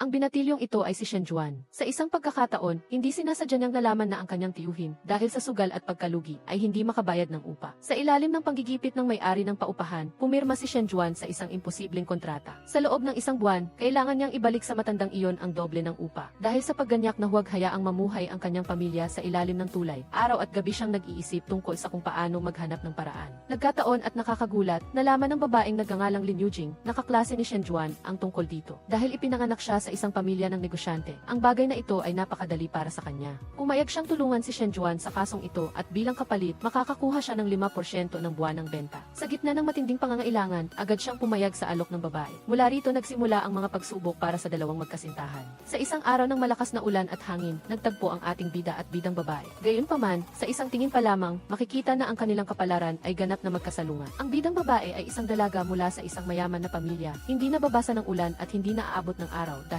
Ang binatilyong ito ay si Shen Juan. Sa isang pagkakataon, hindi sinasadya niyang nalaman na ang kanyang tiyuhin, dahil sa sugal at pagkalugi, ay hindi makabayad ng upa. Sa ilalim ng panggigipit ng may-ari ng paupahan, pumirma si Shen Juan sa isang imposibleng kontrata. Sa loob ng isang buwan, kailangan niyang ibalik sa matandang iyon ang doble ng upa. Dahil sa pagganyak na huwag hayaang mamuhay ang kanyang pamilya sa ilalim ng tulay, araw at gabi siyang nag-iisip tungkol sa kung paano maghanap ng paraan. Nagkataon at nakakagulat, nalaman ng babaeng nagngangalang Lin Yujing, nakaklase ni Shen Juan, ang tungkol dito. Dahil ipinanganak siya sa isang pamilya ng negosyante, ang bagay na ito ay napakadali para sa kanya. Umayag siyang tulungan si Shen Juan sa kasong ito at bilang kapalit, makakakuha siya ng 5% ng buwan ng benta. Sa gitna ng matinding pangangailangan, agad siyang pumayag sa alok ng babae. Mula rito nagsimula ang mga pagsubok para sa dalawang magkasintahan. Sa isang araw ng malakas na ulan at hangin, nagtagpo ang ating bida at bidang babae. Gayunpaman, sa isang tingin pa lamang, makikita na ang kanilang kapalaran ay ganap na magkasalungan. Ang bidang babae ay isang dalaga mula sa isang mayaman na pamilya, hindi nababasa ng ulan at hindi naaabot ng araw dahil